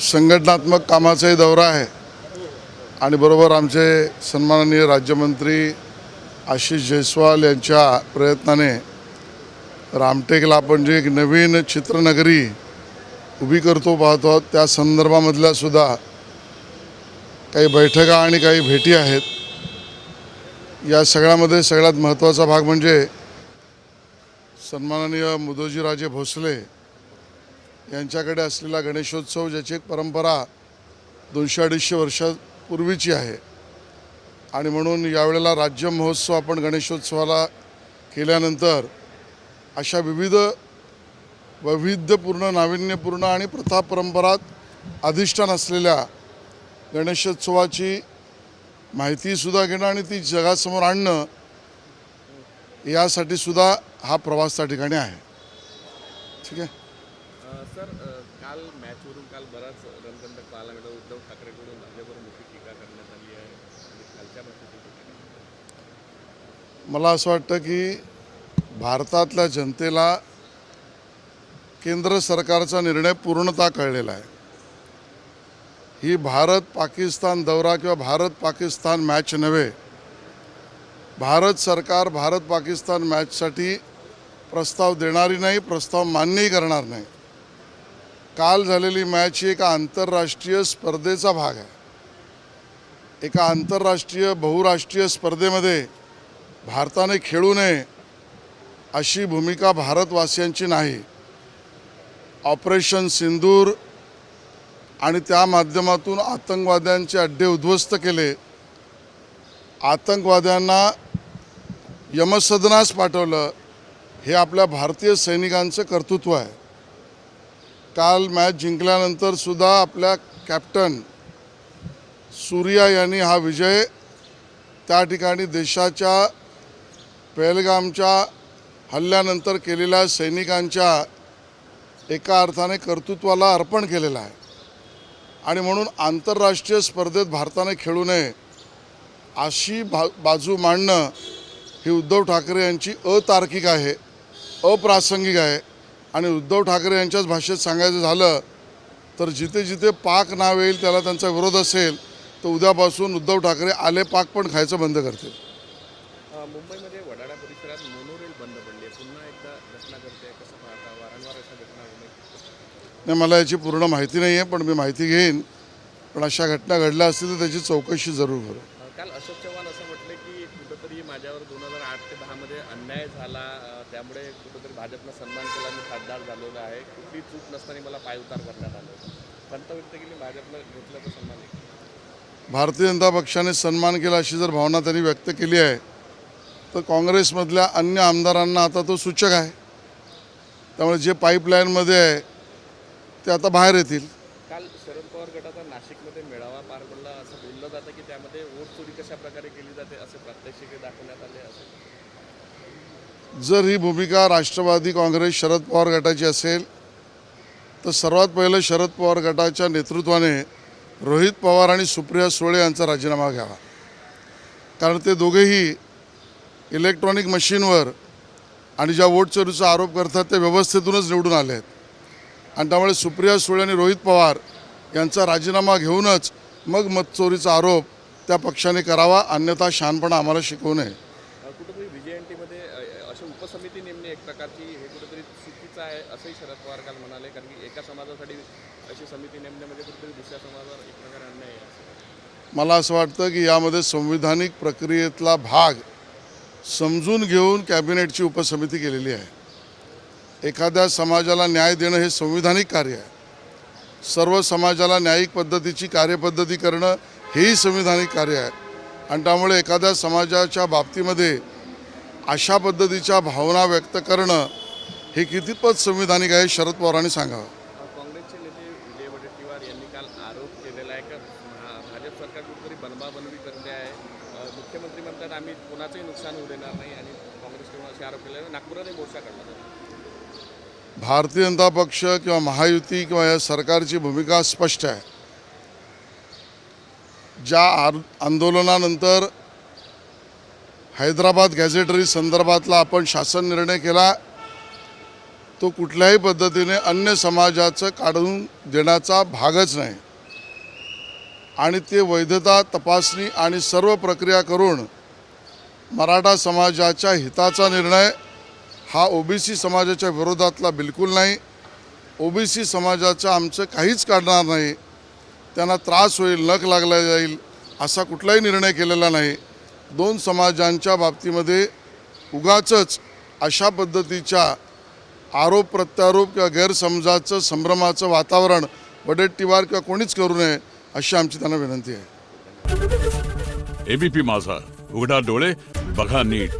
संघटनात्मक कामाचाही दौरा आहे. आणि बरोबर आमचे सन्माननीय राज्यमंत्री आशिष जयस्वाल यांच्या प्रयत्नाने रामटेकला आपण जे एक नवीन चित्रनगरी उभी करतो पाहतो आहोत त्या संदर्भामधल्या सुद्धा काही बैठका आणि काही भेटी आहेत. या सगळ्यामध्ये सगळ्यात महत्त्वाचा भाग म्हणजे सन्माननीय मुदोजीराजे भोसले यांच्याकडे असलेला गणेशोत्सव ज्याची एक परंपरा दोनशे अडीचशे वर्षापूर्वीची आहे. आणि म्हणून यावेळेला राज्य महोत्सव आपण गणेशोत्सवाला केल्यानंतर अशा विविध वैविध्यपूर्ण नाविन्यपूर्ण आणि प्रथा परंपरात अधिष्ठान असलेल्या गणेशोत्सवाची माहितीसुद्धा घेणं आणि ती जगासमोर आणणं यासाठी सुद्धा हा प्रवास त्या ठिकाणी आहे. ठीक आहे? सर काल मॅचवरून काल बराच रणकंटक पाहायला मिळाला. उद्धव ठाकरेकडून भाजपवर मोठी टीका करण्यात आली आहे आणि कालच्या भाषेची मला असं वाटतं की भारतातल्या जनतेला केंद्र सरकारचा निर्णय पूर्णतः कळलेला आहे. ही भारत पाकिस्तान दौरा किंवा भारत पाकिस्तान मॅच नव्हे भारत सरकार भारत पाकिस्तान मॅचसाठी प्रस्ताव देणारी नाही प्रस्ताव मान्यही करणार नाही. काल झालेली मॅच ही एका आंतरराष्ट्रीय स्पर्धेचा भाग आहे. एका आंतरराष्ट्रीय बहुराष्ट्रीय स्पर्धेमध्ये भारताने खेळू नये अशी भूमिका भारतवासियांची नाही. ऑपरेशन सिंदूर आणि त्या माध्यमातून आतंकवाद्यांचे अड्डे उद्ध्वस्त केले. आतंकवाद्यांना यमसदनास पाठवलं. हे आपल्या भारतीय सैनिकांचं कर्तृत्व आहे. काल मॅच जिंकल्यानंतर सुद्धा आपल्या कॅप्टन सूर्या यांनी हा विजय त्या ठिकाणी देशाच्या पहलगामच्या हल्ल्यानंतर केलेल्या सैनिकांच्या एका अर्थाने कर्तृत्वाला अर्पण केलेला आहे. आणि म्हणून आंतरराष्ट्रीय स्पर्धेत भारताने खेळू नये अशी भा बाजू मांडणं ही उद्धव ठाकरे यांची अतार्किक आहे अप्रासंगिक आहे. आणि उद्धव ठाकरे यांच्याच भाषेत सांगायचं झालं तर जिथे जिथे पाक नाव येईल त्याला त्यांचा विरोध असेल तर उद्यापासून उद्धव ठाकरे आले पाक पण खायचं बंद करतील. अ, मुंबईमध्ये वडाळा परिसरात मोनोरेल बंद पडली पुन्हा एकदा घटना घडते कसं पाहता? वारंवार अशा घटना नाही मला याची पूर्ण माहिती नाही आहे पण मी माहिती घेईन. पण अशा घटना घडल्या असतील तर त्याची चौकशी जरूर करू. अ, चव्हाण असं म्हटलं की कुठंतरी माझ्यावर दोन हजार आठ ते दहामध्ये अन्याय झाला त्यामुळे कुठंतरी भाजपनं सन्मान केला मी खासदार झालेलो आहे. कुठली चूक नसताना मला पायउतार करण्यात आलं पंत व्यक्त केली भाजपनं घेतलं तर सन्मान भारतीय जनता पक्षाने सन्मान केला अशी जर भावना त्यांनी व्यक्त केली आहे तर काँग्रेसमधल्या अन्य आमदारांना आता तो सूचक आहे. त्यामुळे जे पाईपलाईनमध्ये आहे ते आता बाहेर येतील. काल शरद पवार गटाचा नाशिकमध्ये मेळावा पार पडला. असं बोललं जातं की त्यामध्ये वोट चोरी कशा प्रकारे केली जाते असे प्रात्यक्षिके दाखवण्यात आले असे. जर ही भूमिका राष्ट्रवादी काँग्रेस शरद पवार गटाची असेल तर सर्वात पहिलं शरद पवार गटाच्या नेतृत्वाने रोहित पवार आणि सुप्रिया सुळे यांचा राजीनामा घ्यावा. कारण ते दोघेही इलेक्ट्रॉनिक मशीनवर आणि ज्या वोट चोरीचा आरोप करतात ते व्यवस्थेतूनच निवडून आले आहेत आणि त्यामुळे सुप्रिया सुळे आणि रोहित पवार यांचा राजीनामा घेऊनच मग मतचोरीचा आरोप त्या पक्षाने करावा अन्यथा शहाणपणा आम्हाला शिकवू नये अ, कुठंतरी व्हीजेएनटीमध्ये अशी उपसमिती नेमणे एक प्रकारची हे कुठंतरी चुकीचं आहे असंही शरद पवार काल म्हणाले कारण की एका समाजासाठी अशी समिती नेमणे म्हणजे कुठेतरी दुसऱ्या समाजावर एक प्रकारे अन्याय आहे असं. मला असं वाटतं की यामध्ये संविधानिक प्रक्रियेतला भाग समजून घेऊन कॅबिनेटची उपसमिती केलेली आहे एखाद्या समाजाला न्याय देणं हे संविधानिक कार्य आहे. सर्व समाजाला न्यायिक पद्धतीची कार्यपद्धती करणं हेही संविधानिक कार्य आहे. आणि त्यामुळे एखाद्या समाजाच्या बाबतीमध्ये अशा पद्धतीच्या भावना व्यक्त करणं हे कितीपत संविधानिक आहे शरद पवारांनी सांगावं. काँग्रेसचे नेते विजय वडेट्टीवार यांनी काल आरोप केलेला आहे का? भाजप सरकार कुठेतरी बनवाबनवी करते आहे. मुख्यमंत्री म्हणतात आम्ही कोणाचंही नुकसान होऊ देणार नाही. आणि काँग्रेसकडून असे आरोप केले. नागपुराने मोर्चा काढला. भारतीय जनता पक्ष किंवा महायुती किंवा या सरकारची भूमिका स्पष्ट आहे. ज्या आर आंदोलनानंतर हैदराबाद गॅझेटरी संदर्भातला आपण शासन निर्णय केला तो कुठल्याही पद्धतीने अन्य समाजाचं काढून देण्याचा भागच नाही. आणि ते वैधता तपासणी आणि सर्व प्रक्रिया करून मराठा समाजाच्या हिताचा निर्णय हा ओबीसी समाजाच्या विरोधातला बिलकुल नाही. ओबीसी समाजाचं आमचं काहीच काढणार नाही. त्यांना त्रास होईल नख लागला जाईल असा कुठलाही निर्णय केलेला नाही. दोन समाजांच्या बाबतीमध्ये उगाचच अशा पद्धतीच्या आरोप प्रत्यारोप किंवा गैरसमजाचं संभ्रमाचं वातावरण वडेट्टीवार किंवा कोणीच करू नये अशी आमची त्यांना विनंती आहे. एबीपी माझा. उघडा डोळे बघा नीट.